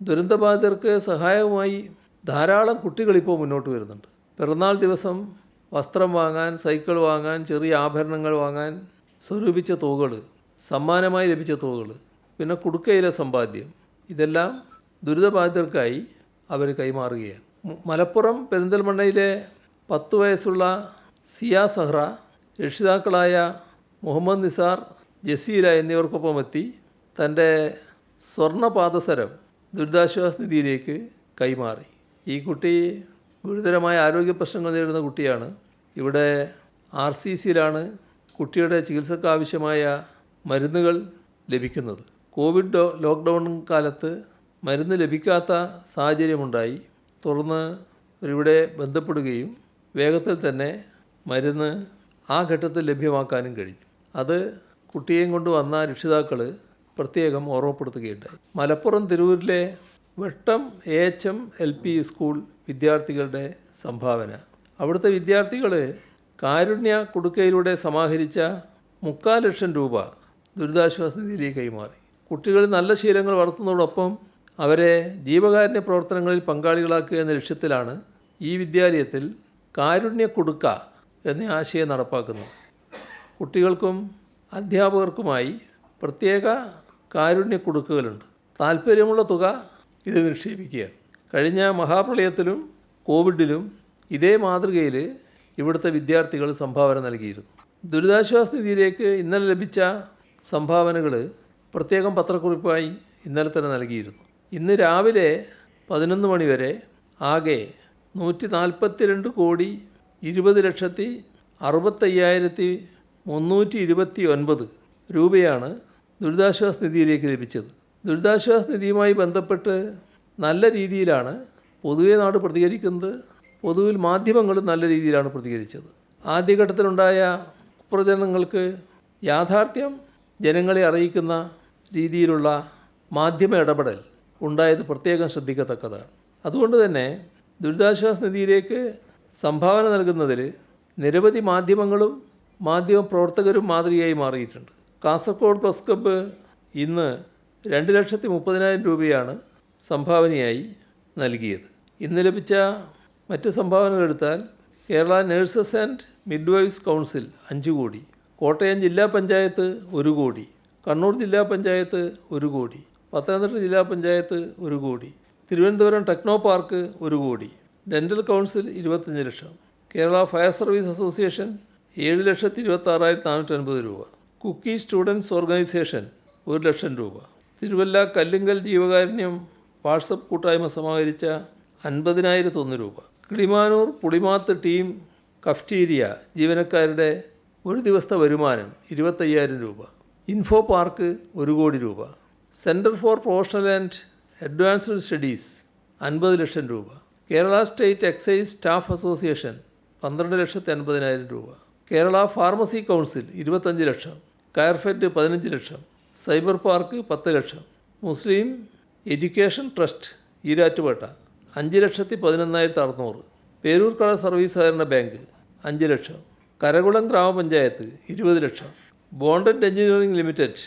ദുരന്തബാധിതർക്ക് സഹായവുമായി ധാരാളം കുട്ടികളിപ്പോൾ മുന്നോട്ട് വരുന്നുണ്ട്. പിറന്നാൾ ദിവസം വസ്ത്രം വാങ്ങാൻ സൈക്കിൾ വാങ്ങാൻ ചെറിയ ആഭരണങ്ങൾ വാങ്ങാൻ സ്വരൂപിച്ച തുകകൾ സമ്മാനമായി ലഭിച്ച തുകകൾ പിന്നെ കുടുക്കയിലെ സമ്പാദ്യം ഇതെല്ലാം ദുരിതബാധിതർക്കായി അവർ കൈമാറുകയാണ്. മലപ്പുറം പെരിന്തൽമണ്ണയിലെ പത്ത് വയസ്സുള്ള സിയ സഹ്റ രക്ഷിതാക്കളായ മുഹമ്മദ് നിസാർ ജസീല എന്നിവർക്കൊപ്പം എത്തി തന്റെ സ്വർണപാദസരം ദുരിതാശ്വാസ നിധിയിലേക്ക് കൈമാറി. ഈ കുട്ടി ഗുരുതരമായ ആരോഗ്യ പ്രശ്നങ്ങൾ നേരിടുന്ന കുട്ടിയാണ്. ഇവിടെ ആർ സി സിയിലാണ് കുട്ടിയുടെ ചികിത്സക്ക് ആവശ്യമായ മരുന്നുകൾ ലഭിക്കുന്നത്. കോവിഡ് ലോക്ക്ഡൗൺ കാലത്ത് മരുന്ന് ലഭിക്കാത്ത സാഹചര്യമുണ്ടായി. തുടർന്ന് ഇവിടെ ബന്ധപ്പെടുകയും വേഗത്തിൽ തന്നെ മരുന്ന് ആ ഘട്ടത്തിൽ ലഭ്യമാക്കാനും കഴിഞ്ഞു. അത് കുട്ടിയെയും കൊണ്ട് വന്ന രക്ഷിതാക്കൾ പ്രത്യേകം ഓർമ്മപ്പെടുത്തുകയുണ്ടായി. മലപ്പുറം തിരൂരിലെ Vettam A H M L P school വിദ്യാർത്ഥികളുടെ സംഭാവന. അവിടുത്തെ വിദ്യാർത്ഥികൾ കാരുണ്യ കുടുക്കയിലൂടെ സമാഹരിച്ച മുക്കാൽ ലക്ഷം രൂപ ദുരിതാശ്വാസ നിധിയിലേക്ക് കൈമാറി. കുട്ടികൾ നല്ല ശീലങ്ങൾ വളർത്തുന്നതോടൊപ്പം അവരെ ജീവകാരുണ്യ പ്രവർത്തനങ്ങളിൽ പങ്കാളികളാക്കുക എന്ന ലക്ഷ്യത്തിലാണ് ഈ വിദ്യാലയത്തിൽ കാരുണ്യ കുടുക്ക എന്ന ആശയം നടപ്പാക്കുന്നത്. കുട്ടികൾക്കും അധ്യാപകർക്കുമായി പ്രത്യേക കാരുണ്യ കുടുക്കുകളുണ്ട്. താല്പര്യമുള്ള തുക ഇത് നിക്ഷേപിക്കുകയാണ് കഴിഞ്ഞ മഹാപ്രളയത്തിലും കോവിഡിലും ഇതേ മാതൃകയിൽ ഇവിടുത്തെ വിദ്യാർത്ഥികൾ സംഭാവന നൽകിയിരുന്നു. ദുരിതാശ്വാസ നിധിയിലേക്ക് ഇന്നലെ ലഭിച്ച സംഭാവനകൾ പ്രത്യേകം പത്രക്കുറിപ്പായി ഇന്നലെ തന്നെ നൽകിയിരുന്നു. ഇന്ന് രാവിലെ പതിനൊന്ന് മണി വരെ ആകെ നൂറ്റി നാൽപ്പത്തിരണ്ട് കോടി ഇരുപത് ലക്ഷത്തി അറുപത്തയ്യായിരത്തി മുന്നൂറ്റി ഇരുപത്തി ഒൻപത് രൂപയാണ് ദുരിതാശ്വാസ നിധിയിലേക്ക് ലഭിച്ചത്. ദുരിതാശ്വാസ നിധിയുമായി ബന്ധപ്പെട്ട് നല്ല രീതിയിലാണ് പൊതുവെ നാട് പ്രതികരിക്കുന്നത്. പൊതുവിൽ മാധ്യമങ്ങളും നല്ല രീതിയിലാണ് പ്രതികരിച്ചത്. ആദ്യഘട്ടത്തിലുണ്ടായ പ്രചരണങ്ങൾക്ക് യാഥാർത്ഥ്യം ജനങ്ങളെ അറിയിക്കുന്ന രീതിയിലുള്ള മാധ്യമ ഇടപെടൽ ഉണ്ടായത് പ്രത്യേകം ശ്രദ്ധിക്കത്തക്കതാണ്. അതുകൊണ്ട് തന്നെ ദുരിതാശ്വാസ നിധിയിലേക്ക് സംഭാവന നൽകുന്നതിൽ നിരവധി മാധ്യമങ്ങളും മാധ്യമ പ്രവർത്തകരും മാതൃകയായി മാറിയിട്ടുണ്ട്. കാസർഗോഡ് പ്രസ് ക്ലബ്ബ് ഇന്ന് രണ്ട് ലക്ഷത്തി മുപ്പതിനായിരം രൂപയാണ് സംഭാവനയായി നൽകിയത്. ഇന്ന് ലഭിച്ച മറ്റ് സംഭാവനകൾ എടുത്താൽ Kerala nurses and midwives council അഞ്ച് കോടി കോട്ടയം ജില്ലാ പഞ്ചായത്ത് ഒരു കോടി കണ്ണൂർ ജില്ലാ പഞ്ചായത്ത് ഒരു കോടി പത്തനംതിട്ട ജില്ലാ പഞ്ചായത്ത് ഒരു കോടി തിരുവനന്തപുരം ടെക്നോ പാർക്ക് ഒരു കോടി ഡെന്റൽ കൗൺസിൽ ഇരുപത്തഞ്ച് lakh Kerala fire service association ഏഴ് ലക്ഷത്തി ഇരുപത്താറായിരത്തി നാനൂറ്റൻപത് രൂപ. കുക്കി സ്റ്റുഡൻസ് ഓർഗനൈസേഷൻ ഒരു ലക്ഷം രൂപ. തിരുവല്ല കല്ലിങ്കൽ ജീവകാരുണ്യം വാട്സപ്പ് കൂട്ടായ്മ സമാഹരിച്ച അൻപതിനായിരത്തൊന്ന് രൂപ. കിളിമാനൂർ പുളിമാത്ത് ടീം കഫ്റ്റീരിയ ജീവനക്കാരുടെ ഒരു ദിവസത്തെ വരുമാനം ഇരുപത്തയ്യായിരം രൂപ. ഇൻഫോ പാർക്ക് ഒരു കോടി രൂപ. Centre for professional and advanced studies അൻപത് ലക്ഷം രൂപ. Kerala state excise staff association പന്ത്രണ്ട് ലക്ഷത്തി അൻപതിനായിരം രൂപ. കേരള ഫാർമസി കൗൺസിൽ ഇരുപത്തഞ്ച് ലക്ഷം. കയർഫെഡ് പതിനഞ്ച് ലക്ഷം സൈബർ പാർക്ക് പത്ത് lakh Muslim education trust Erattupetta അഞ്ച് ലക്ഷത്തി പതിനൊന്നായിരത്തി അറുന്നൂറ് പേരൂർക്കട സർവീസ് സഹകരണ ബാങ്ക് അഞ്ച് ലക്ഷം കരകുളം ഗ്രാമപഞ്ചായത്ത് ഇരുപത് ലക്ഷം ബോണ്ടഡ് എഞ്ചിനീയറിംഗ് ലിമിറ്റഡ്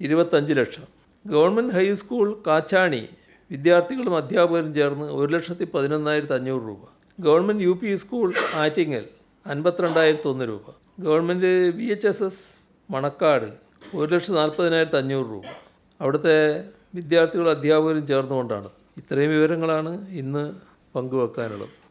ഇരുപത്തഞ്ച് ലക്ഷം ഗവൺമെന്റ് ഹൈസ്കൂൾ കാച്ചാണി വിദ്യാർത്ഥികളും അധ്യാപകരും ചേർന്ന് ഒരു ലക്ഷത്തി പതിനൊന്നായിരത്തി അഞ്ഞൂറ് രൂപ government U P school Attingal അൻപത്തിരണ്ടായിരത്തി ഒന്ന് രൂപ government V H S S Manakkad ഒരു ലക്ഷത്തി നാൽപ്പതിനായിരത്തി അഞ്ഞൂറ് രൂപ. അവിടുത്തെ വിദ്യാർത്ഥികളും അധ്യാപകരും ചേർന്നുകൊണ്ടാണ്. ഇത്രയും വിവരങ്ങളാണ് ഇന്ന് പങ്കുവെക്കാനുള്ളത്.